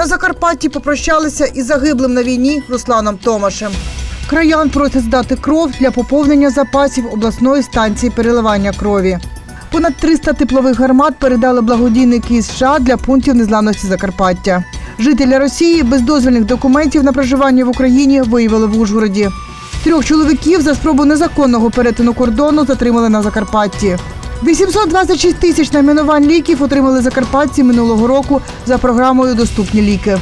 На Закарпатті попрощалися із загиблим на війні Русланом Томашем. Краян просять здати кров для поповнення запасів обласної станції переливання крові. Понад 300 теплових гармат передали благодійники США для пунктів незламності Закарпаття. Жителі Росії без дозвільних документів на проживання в Україні виявили в Ужгороді. Трьох чоловіків за спробу незаконного перетину кордону затримали на Закарпатті. 826 тисяч найменувань ліків отримали закарпатці минулого року за програмою Доступні ліки.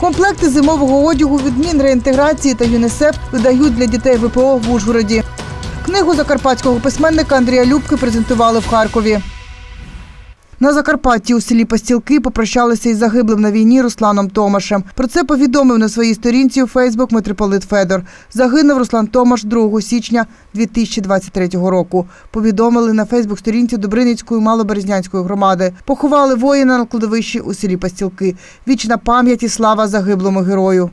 Комплекти зимового одягу від Мінреінтеграції та ЮНІСЕФ видають для дітей ВПО в Ужгороді. Книгу закарпатського письменника Андрія Любки презентували в Харкові. На Закарпатті у селі Пастілки попрощалися із загиблим на війні Русланом Томашем. Про це повідомив на своїй сторінці у Фейсбук митрополит Федор. Загинув Руслан Томаш 2 січня 2023 року. Повідомили на Фейсбук-сторінці Добриницької малоберезнянської громади. Поховали воїна на кладовищі у селі Пастілки. Вічна пам'ять і слава загиблому герою.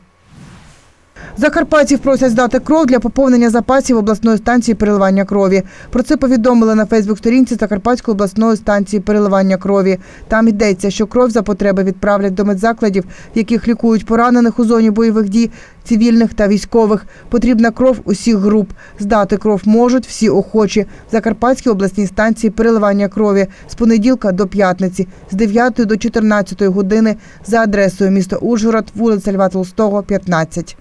Закарпатців просять здати кров для поповнення запасів обласної станції переливання крові. Про це повідомили на Фейсбук-сторінці Закарпатської обласної станції переливання крові. Там йдеться, що кров за потреби відправлять до медзакладів, в яких лікують поранених у зоні бойових дій, цивільних та військових. Потрібна кров усіх груп. Здати кров можуть всі охочі. Закарпатській обласній станції переливання крові з понеділка до п'ятниці, з 9 до 14 години за адресою місто Ужгород, вулиця Льва Толстого, 15.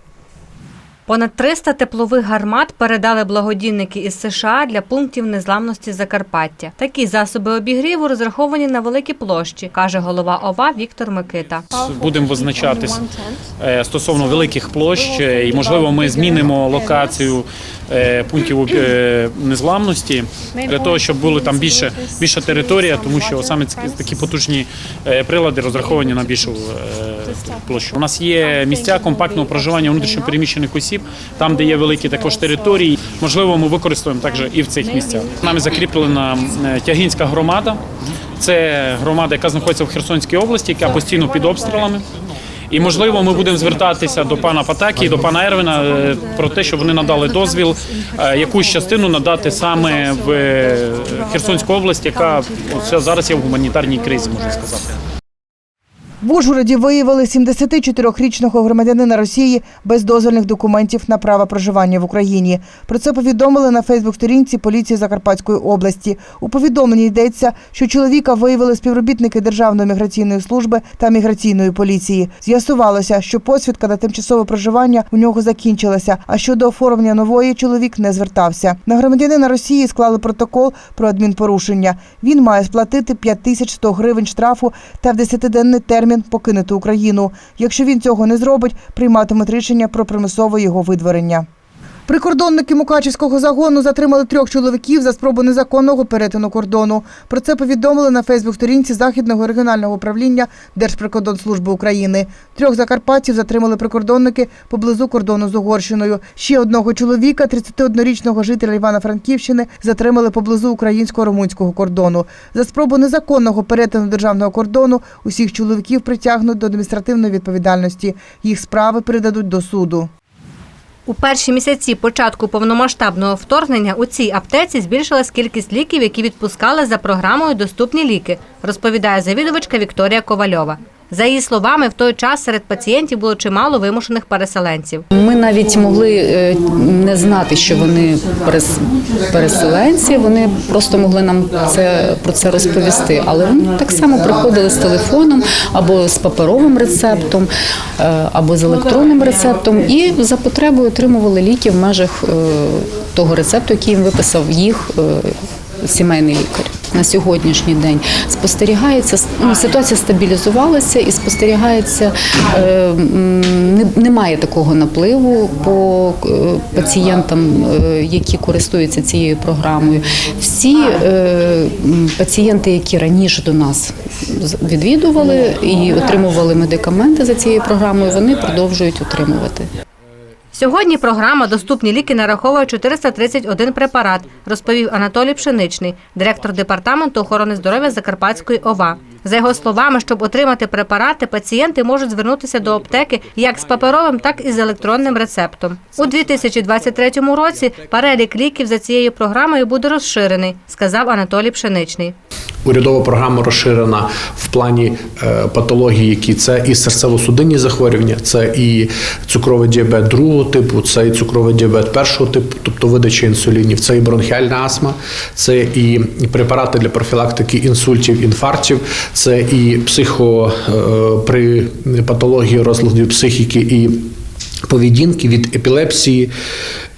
Понад 300 теплових гармат передали благодійники із США для пунктів незламності Закарпаття. Такі засоби обігріву розраховані на великі площі, каже голова ОВА Віктор Микита. будемо визначатись е, стосовно великих площ, е, і можливо ми змінимо локацію пунктів е, незламності для того, щоб були там більше більша територія, тому що саме такі потужні е, прилади розраховані на більшу е, площу. У нас є місця компактного проживання внутрішньопереміщених осіб, там, де є великі також території. Можливо, ми використаємо також і в цих місцях. Нами закріплена е, Тягінська громада. Це громада, яка знаходиться в Херсонській області, яка постійно під обстрілами. І можливо, ми будемо звертатися до пана Патакі, до пана Ервіна е, про те, щоб вони надали дозвіл е, якусь частину надати саме в е, Херсонську область, яка зараз є в гуманітарній кризі, можна сказати. В Ужгороді виявили 74-річного громадянина Росії без дозвільних документів на право проживання в Україні. Про це повідомили на Фейсбук-сторінці поліції Закарпатської області. У повідомленні йдеться, що чоловіка виявили співробітники Державної міграційної служби та міграційної поліції. З'ясувалося, що посвідка на тимчасове проживання у нього закінчилася. А щодо оформлення нової чоловік не звертався. На громадянина Росії склали протокол про адмінпорушення. Він має сплатити 5100 гривень штрафу та в 10-денний термін покинути Україну. Якщо він цього не зробить, прийматимуть рішення про примусове його видворення. Прикордонники Мукачівського загону затримали трьох чоловіків за спробу незаконного перетину кордону. Про це повідомили на Фейсбук-сторінці Західного регіонального управління Держприкордонслужби України. Трьох закарпатців затримали прикордонники поблизу кордону з Угорщиною. Ще одного чоловіка, 31-річного жителя Івано-Франківщини, затримали поблизу українсько-румунського кордону. За спробу незаконного перетину державного кордону усіх чоловіків притягнуть до адміністративної відповідальності. Їх справи передадуть до суду. У перші місяці початку повномасштабного вторгнення у цій аптеці збільшилась кількість ліків, які відпускали за програмою Доступні ліки, розповідає завідувачка Вікторія Ковальова. За її словами, в той час серед пацієнтів було чимало вимушених переселенців. Ми навіть могли е, не знати, що вони перес- переселенці. Вони просто могли нам це про це розповісти. Але вони так само приходили з телефоном або з паперовим рецептом, е, або з електронним рецептом, і за потребою отримували ліки в межах е, того рецепту, який їм виписав їх сімейний лікар. На сьогоднішній день спостерігається ну, ситуація стабілізувалася і спостерігається е, не, немає такого напливу по е, пацієнтам, е, які користуються цією програмою. Всі е, пацієнти, які раніше до нас відвідували і отримували медикаменти за цією програмою, вони продовжують отримувати. Сьогодні програма Доступні ліки нараховує 431 препарат, розповів Анатолій Пшеничний, директор департаменту охорони здоров'я Закарпатської ОВА. За його словами, щоб отримати препарати, пацієнти можуть звернутися до аптеки як з паперовим, так і з електронним рецептом. У 2023 році перелік ліків за цією програмою буде розширений, сказав Анатолій Пшеничний. Урядова програма розширена в плані е, патології, які це і серцево-судинні захворювання, це і цукровий діабет другого типу, це і цукровий діабет першого типу, тобто видача інсулінів, це і бронхіальна астма, це і препарати для профілактики інсультів, інфарктів, це і психо е, при патології розладів психіки і поведінки від епілепсії,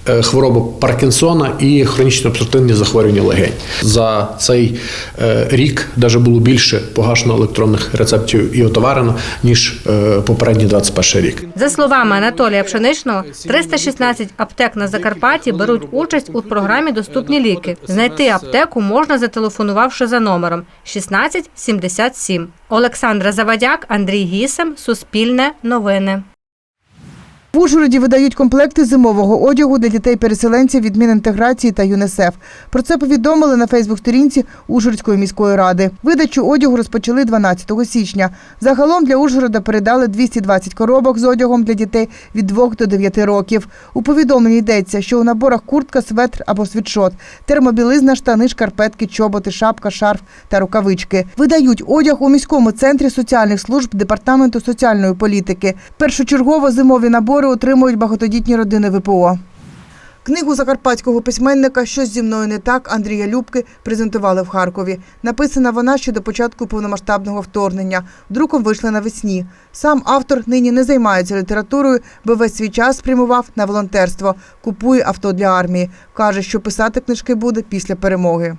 е, хвороби Паркінсона і хронічно обструктивні захворювання легень. За цей е, рік навіть було більше погашено електронних рецептів і отоварено, ніж е, попередній 21 рік. За словами Анатолія Пшеничного, 316 аптек на Закарпатті беруть участь у програмі Доступні ліки. Знайти аптеку можна зателефонувавши за номером 1677. Олександра Завадяк, Андрій Гісем, Суспільне новини. В Ужгороді видають комплекти зимового одягу для дітей-переселенців від Мінінтеграції та ЮНЕСЕФ. Про це повідомили на Фейсбук-сторінці Ужгородської міської ради. Видачу одягу розпочали 12 січня. Загалом для Ужгорода передали 220 коробок з одягом для дітей від 2 до 9 років. У повідомленні йдеться, що у наборах куртка, светр або світшот, термобілизна, штани, шкарпетки, чоботи, шапка, шарф та рукавички. Видають одяг у міському центрі соціальних служб департаменту соціальної політики. Першочергово зимові набори отримують багатодітні родини ВПО. Книгу закарпатського письменника Щось зі мною не так Андрія Любки презентували в Харкові. Написана вона ще до початку повномасштабного вторгнення. Друком вийшла навесні. Сам автор нині не займається літературою, бо весь свій час спрямував на волонтерство, купує авто для армії. Каже, що писати книжки буде після перемоги.